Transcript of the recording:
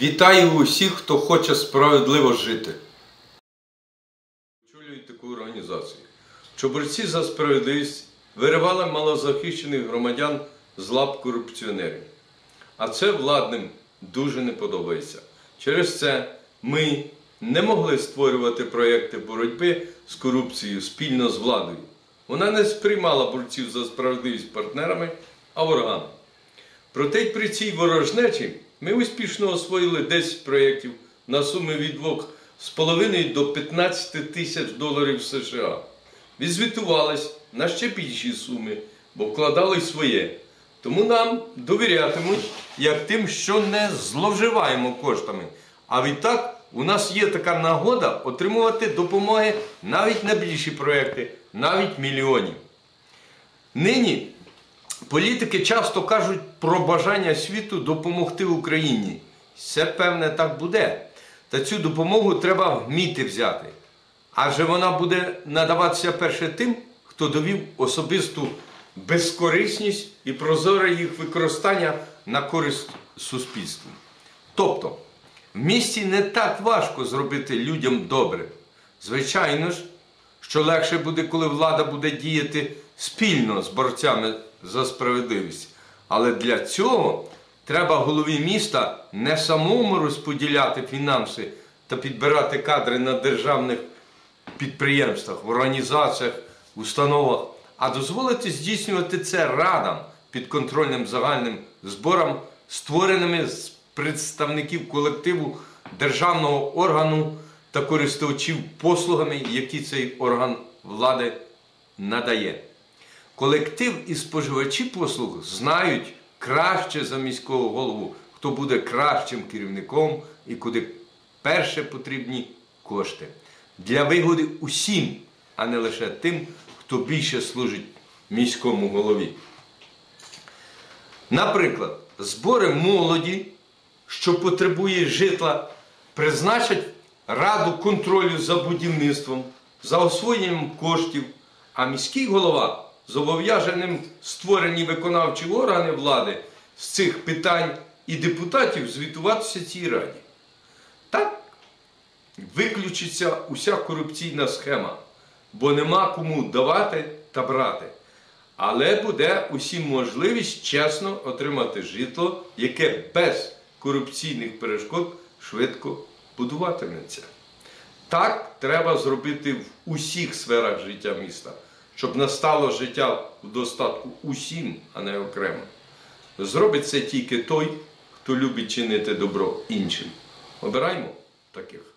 Вітаю усіх, хто хоче справедливо жити. Очолюю таку організацію. Чоборці за справедливість виривали малозахищених громадян з лап корупціонерів. А це владним дуже не подобається. Через це ми не могли створювати проєкти боротьби з корупцією спільно з владою. Вона не сприймала борців за справедливість партнерами, а ворогами. Проте й при цій ворожнечі ми успішно освоїли 10 проєктів на суми від 2,5 до 15 тисяч доларів США. Відзвітувались на ще більші суми, бо вкладали своє. Тому нам довірятимуть як тим, що не зловживаємо коштами. А відтак у нас є така нагода отримувати допомоги навіть на більші проекти, навіть мільйонів. Нині політики часто кажуть про бажання світу допомогти Україні. Це певне так буде. Та цю допомогу треба вміти взяти. Адже вона буде надаватися перше тим, хто довів особисту безкорисність і прозоре їх використання на користь суспільству. Тобто, в місті не так важко зробити людям добре. Звичайно ж, що легше буде, коли влада буде діяти спільно з борцями за справедливість. Але для цього треба голові міста не самому розподіляти фінанси та підбирати кадри на державних підприємствах, організаціях, установах, а дозволити здійснювати це радам підконтрольним загальним зборам, створеними з представників колективу державного органу та користувачів послугами, які цей орган влади надає. Колектив і споживачі послуг знають краще за міського голову, хто буде кращим керівником і куди перше потрібні кошти. Для вигоди усім, а не лише тим, хто більше служить міському голові. Наприклад, збори молоді, що потребує житла, призначать раду контролю за будівництвом, за освоєнням коштів, а міський голова зобов'язаним створені виконавчі органи влади з цих питань і депутатів звітуватися цій раді. Так виключиться уся корупційна схема, бо нема кому давати та брати. Але буде усім можливість чесно отримати житло, яке без корупційних перешкод швидко будуватиметься. Так треба зробити в усіх сферах життя міста, щоб настало життя в достатку усім, а не окремо. Зробить це тільки той, хто любить чинити добро іншим. Обираймо таких.